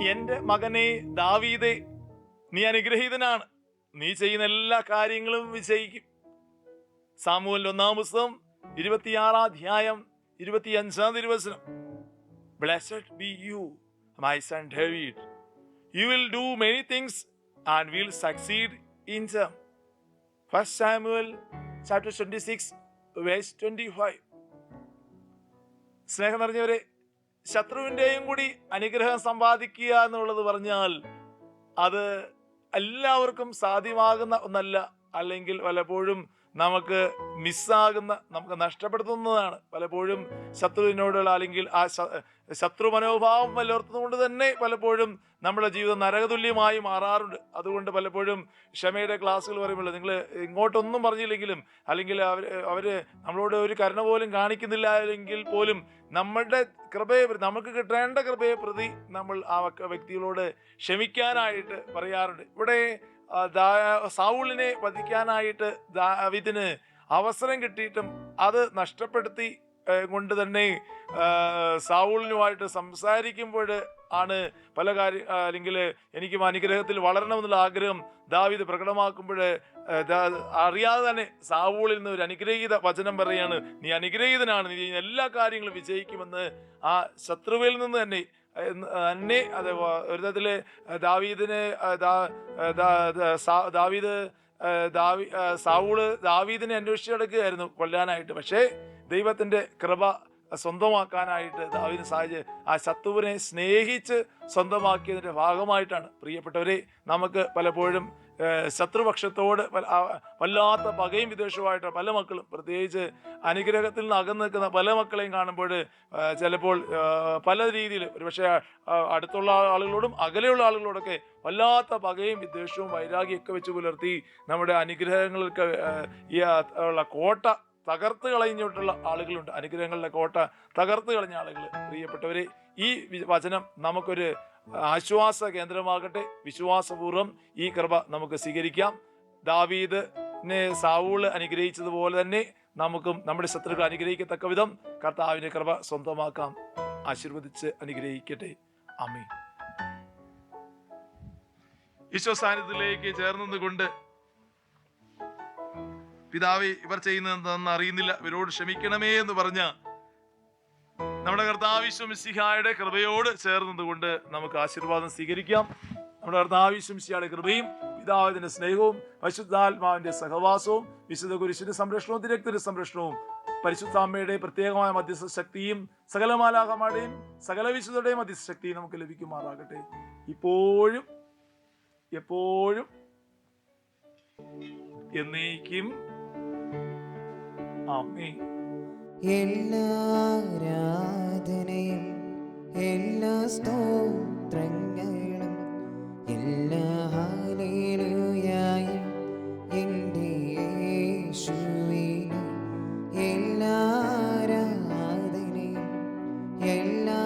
എന്റെ മകനെ ദാവീദേ നീ അനുഗ്രഹീതനാണ്. നീ ചെയ്യുന്ന എല്ലാ കാര്യങ്ങളും വിജയിക്കും സാമൂഹലിന്റെ ഒന്നാം പുസ്തകം ഇരുപത്തിയാറാം അധ്യായം ഇരുപത്തിയഞ്ചാം തിരുവചനം. Blessed be you my son David you will do many things and will succeed in some first Samuel chapter twenty six verse twenty five സ്നേഹം നിറഞ്ഞവരെ ശത്രുവിന്റെയും കൂടി അനുഗ്രഹം സമ്പാദിക്കുക എന്നുള്ളത് പറഞ്ഞാൽ അത് എല്ലാവർക്കും സാധ്യമാകുന്ന ഒന്നല്ല. അല്ലെങ്കിൽ പലപ്പോഴും നമുക്ക് മിസ്സാകുന്ന നമുക്ക് നഷ്ടപ്പെടുത്തുന്നതാണ്. പലപ്പോഴും ശത്രുവിനോടുള്ള അല്ലെങ്കിൽ ആ ശത്രു മനോഭാവം വലർത്തുന്നതുകൊണ്ട് തന്നെ പലപ്പോഴും നമ്മുടെ ജീവിതം നരകതുല്യമായി മാറാറുണ്ട്. അതുകൊണ്ട് പലപ്പോഴും ക്ഷമയുടെ ക്ലാസ്സുകൾ പറയുമ്പോൾ നിങ്ങൾ ഇങ്ങോട്ടൊന്നും പറഞ്ഞില്ലെങ്കിലും അല്ലെങ്കിൽ അവർ അവർ നമ്മളോട് ഒരു കരുണ പോലും കാണിക്കുന്നില്ല എങ്കിൽ പോലും നമ്മളുടെ കൃപയെ നമുക്ക് കിട്ടേണ്ട കൃപയെ പ്രതി നമ്മൾ ആ വ്യക്തികളോട് ക്ഷമിക്കാനായിട്ട് പറയാറുണ്ട്. ഇവിടെ സാവൂളിനെ വധിക്കാനായിട്ട് ദാവിദിന് അവസരം കിട്ടിയിട്ടും അത് നഷ്ടപ്പെടുത്തി കൊണ്ട് തന്നെ സൗളിനുമായിട്ട് സംസാരിക്കുമ്പോൾ ആണ് പല കാര്യ അല്ലെങ്കിൽ എനിക്ക് അനുഗ്രഹത്തിൽ വളരണമെന്നുള്ള ആഗ്രഹം ദാവിദ് പ്രകടമാക്കുമ്പോൾ അറിയാതെ തന്നെ സാവൂളിൽ നിന്ന് ഒരു അനുഗ്രഹീത വചനം പറയാണ് നീ അനുഗ്രഹീതനാണ് നീ എല്ലാ കാര്യങ്ങളും വിജയിക്കുമെന്ന് ആ ശത്രുവിൽ നിന്ന് തന്നെ തന്നെ അത് ഒരു തരത്തിൽ ദാവീദിന് ദാവീദ് ദാവി സാവൂൾ ദാവീദിനെ അന്വേഷിച്ച് നടക്കുകയായിരുന്നു കൊല്ലാനായിട്ട്. പക്ഷേ ദൈവത്തിന്റെ കൃപ സ്വന്തമാക്കാനായിട്ട് ദാവീദിന് സാഹചര്യം ആ ശത്രുവിനെ സ്നേഹിച്ച് സ്വന്തമാക്കിയതിന്റെ ഭാഗമായിട്ടാണ്. പ്രിയപ്പെട്ടവരെ നമുക്ക് പലപ്പോഴും ശത്രുപക്ഷത്തോട് വല്ലാത്ത പകയും വിദ്വേഷവുമായിട്ട് പല മക്കളും പ്രത്യേകിച്ച് അനുഗ്രഹത്തിൽ നിന്ന് അകന്നു നിൽക്കുന്ന പല മക്കളെയും കാണുമ്പോൾ ചിലപ്പോൾ പല രീതിയിൽ ഒരുപക്ഷെ അടുത്തുള്ള ആളുകളോടും അകലെയുള്ള ആളുകളോടൊക്കെ വല്ലാത്ത പകയും വിദ്വേഷവും വൈരാഗ്യമൊക്കെ വെച്ച് പുലർത്തി നമ്മുടെ അനുഗ്രഹങ്ങൾക്ക് ഈ ഉള്ള കോട്ട തകർത്ത് കളഞ്ഞിട്ടുള്ള ആളുകളുണ്ട്. അനുഗ്രഹങ്ങളുടെ കോട്ട തകർത്ത് കളഞ്ഞ ആളുകൾ. പ്രിയപ്പെട്ടവരെ ഈ വചനം നമുക്കൊരു ആശ്വാസ കേന്ദ്രമാകട്ടെ. വിശ്വാസപൂർവം ഈ കൃപ നമുക്ക് സ്വീകരിക്കാം. ദാവീദ് സാവൂൾ അനുഗ്രഹിച്ചതുപോലെ തന്നെ നമുക്കും നമ്മുടെ ശത്രുക്കൾ അനുഗ്രഹിക്കത്തക്ക വിധം കർത്താവിന്റെ കൃപ സ്വന്തമാക്കാം. ആശീർവദിച്ച് അനുഗ്രഹിക്കട്ടെ. അമ്മേ ഈശോ സാന്നിധ്യത്തിലേക്ക് ചേർന്നതുകൊണ്ട് പിതാവെ ഇവർ ചെയ്യുന്നത് എന്താണെന്ന് അറിയുന്നില്ല. ഇവരോട് ക്ഷമിക്കണമേ എന്ന് പറഞ്ഞ നമ്മുടെ കർത്താവിശ്വം സിഹായുടെ കൃപയോട് ചേർന്നതുകൊണ്ട് നമുക്ക് ആശീർവാദം സ്വീകരിക്കാം. നമ്മുടെ കർത്താവിശ്വം സിഹായുടെ കൃപയും പിതാവിന്റെ സ്നേഹവും പരിശുദ്ധാത്മാവിന്റെ സഹവാസവും വിശുദ്ധ കുരിശിന്റെ സംരക്ഷണവും തിരക്തിന്റെ സംരക്ഷണവും പരിശുദ്ധാമ്മയുടെ പ്രത്യേകമായ മധ്യസ്ഥ ശക്തിയും സകല മാലാഹമാരുടെയും സകല വിശുദ്ധയുടെയും മധ്യസ്ഥ ശക്തിയും നമുക്ക് ലഭിക്കുമാറാകട്ടെ. ഇപ്പോഴും എപ്പോഴും എന്നേക്കും എല്ലാ ആരാധനയും എല്ലാ സ്തോത്രങ്ങളും എല്ലാ ഹാലേലുയായും എല്ലാ ആരാധനയും എല്ലാ